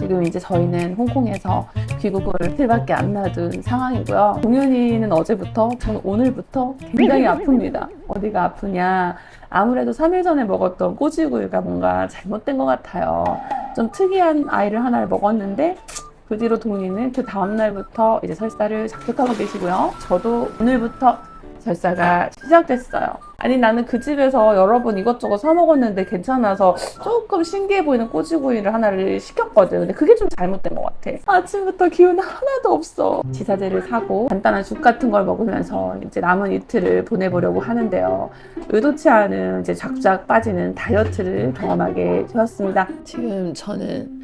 지금 이제 저희는 홍콩에서 귀국을 이틀밖에 안 놔둔 상황이고요. 동윤이는 어제부터, 저는 오늘부터 굉장히 아픕니다. 어디가 아프냐. 아무래도 3일 전에 먹었던 꼬지구이가 뭔가 잘못된 것 같아요. 좀 특이한 아이를 하나를 먹었는데 그 뒤로 동이는 그 다음날부터 이제 설사를 작곡하고 계시고요. 저도 오늘부터 설사가 시작됐어요. 아니 나는 그 집에서 여러 번 이것저것 사 먹었는데 괜찮아서 조금 신기해 보이는 꼬지구이를 하나를 시켰거든. 근데 그게 좀 잘못된 것 같아. 아침부터 기운 하나도 없어. 지사제를 사고 간단한 죽 같은 걸 먹으면서 이제 남은 이틀을 보내보려고 하는데요. 의도치 않은 이제 작작 빠지는 다이어트를 경험하게 되었습니다. 지금 저는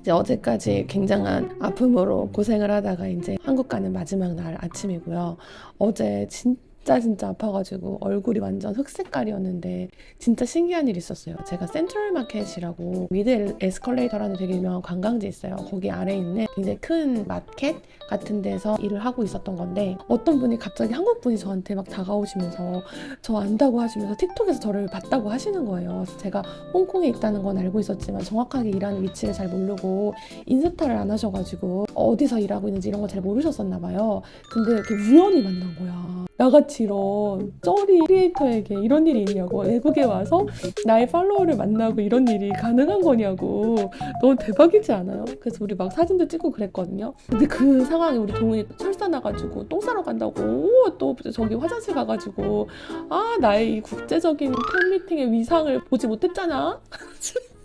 이제 어제까지 굉장한 아픔으로 고생을 하다가 이제 한국 가는 마지막 날 아침이고요. 어제 진짜 진짜 아파가지고 얼굴이 완전 흑색깔이었는데 진짜 신기한 일이 있었어요. 제가 센트럴 마켓이라고 미드 에스컬레이터라는 되게 유명한 관광지 있어요. 거기 아래 있는 굉장히 큰 마켓 같은 데서 일을 하고 있었던 건데 어떤 분이 갑자기 한국 분이 저한테 막 다가오시면서 저 안다고 하시면서 틱톡에서 저를 봤다고 하시는 거예요. 제가 홍콩에 있다는 건 알고 있었지만 정확하게 일하는 위치를 잘 모르고 인스타를 안 하셔가지고 어디서 일하고 있는지 이런 거잘 모르셨었나 봐요. 근데 이렇게 우연히 만난 거야. 나같이 이런 쩌리 크리에이터에게 이런 일이 있냐고 외국에 와서 나의 팔로워를 만나고 이런 일이 가능한 거냐고 너무 대박이지 않아요? 그래서 우리 막 사진도 찍고 그랬거든요. 근데 그 상황에 우리 동훈이 철사 나가지고 똥 싸러 간다고 오, 또 저기 화장실 가가지고 아 나의 이 국제적인 팬미팅의 위상을 보지 못했잖아.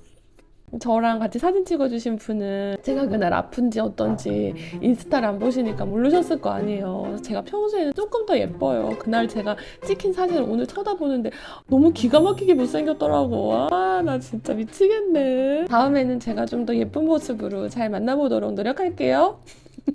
저랑 같이 사진 찍어주신 분은 제가 그날 아픈지 어떤지 인스타를 안 보시니까 모르셨을 거 아니에요. 제가 평소에는 조금 더 예뻐요. 그날 제가 찍힌 사진을 오늘 쳐다보는데 너무 기가 막히게 못생겼더라고. 아, 나 진짜 미치겠네. 다음에는 제가 좀 더 예쁜 모습으로 잘 만나보도록 노력할게요.